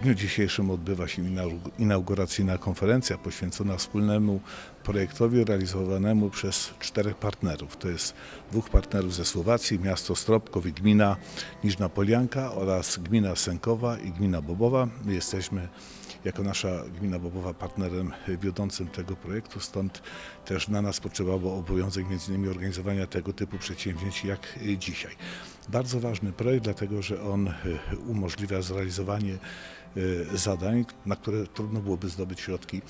W dniu dzisiejszym odbywa się inauguracyjna konferencja poświęcona wspólnemu projektowi realizowanemu przez czterech partnerów. To jest dwóch partnerów ze Słowacji, miasto Stropkow i gmina Niżna Polianka oraz gmina Sękowa i gmina Bobowa. Jesteśmy jako nasza gmina Bobowa partnerem wiodącym tego projektu, stąd też na nas spoczywało obowiązek między innymi organizowania tego typu przedsięwzięć jak dzisiaj. Bardzo ważny projekt, dlatego że on y, umożliwia zrealizowanie y, zadań, na które trudno byłoby zdobyć środki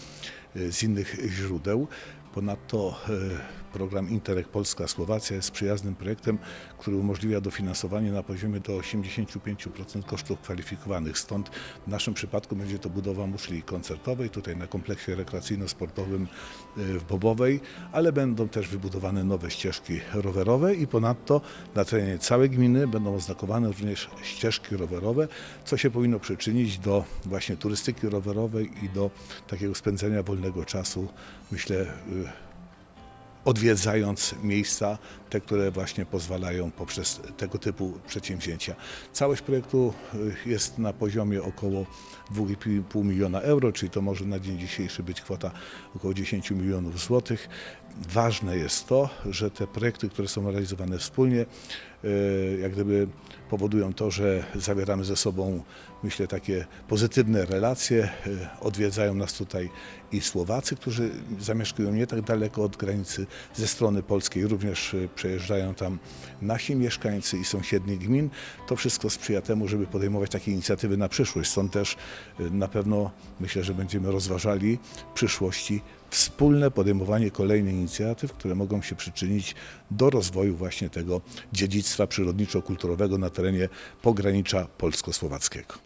y, z innych źródeł. Ponadto y, program Interreg Polska-Słowacja jest przyjaznym projektem, który umożliwia dofinansowanie na poziomie do 85% kosztów kwalifikowanych. Stąd w naszym przypadku będzie to budowa muszli koncertowej, tutaj na kompleksie rekreacyjno-sportowym y, w Bobowej, ale będą też wybudowane nowe ścieżki rowerowe i ponadto na terenie całej gminy będą oznakowane również ścieżki rowerowe, co się powinno przyczynić do właśnie turystyki rowerowej i do takiego spędzenia wolnego czasu, myślę, y, odwiedzając miejsca, te, które właśnie pozwalają poprzez tego typu przedsięwzięcia. Całość projektu y, jest na poziomie około 2,5 miliona euro, czyli to może na dzień dzisiejszy być kwota około 10 milionów złotych. Ważne jest to, że te projekty, które są realizowane wspólnie, jak gdyby powodują to, że zawieramy ze sobą, myślę, takie pozytywne relacje. Y, Odwiedzają nas tutaj i Słowacy, którzy zamieszkują nie tak daleko od granicy ze strony polskiej. Również y, przejeżdżają tam nasi mieszkańcy i sąsiednich gmin. To wszystko sprzyja temu, żeby podejmować takie inicjatywy na przyszłość. Stąd też na pewno myślę, że będziemy rozważali przyszłości wspólne podejmowanie kolejnych inicjatyw, które mogą się przyczynić do rozwoju właśnie tego dziedzictwa przyrodniczo-kulturowego na terenie pogranicza polsko-słowackiego.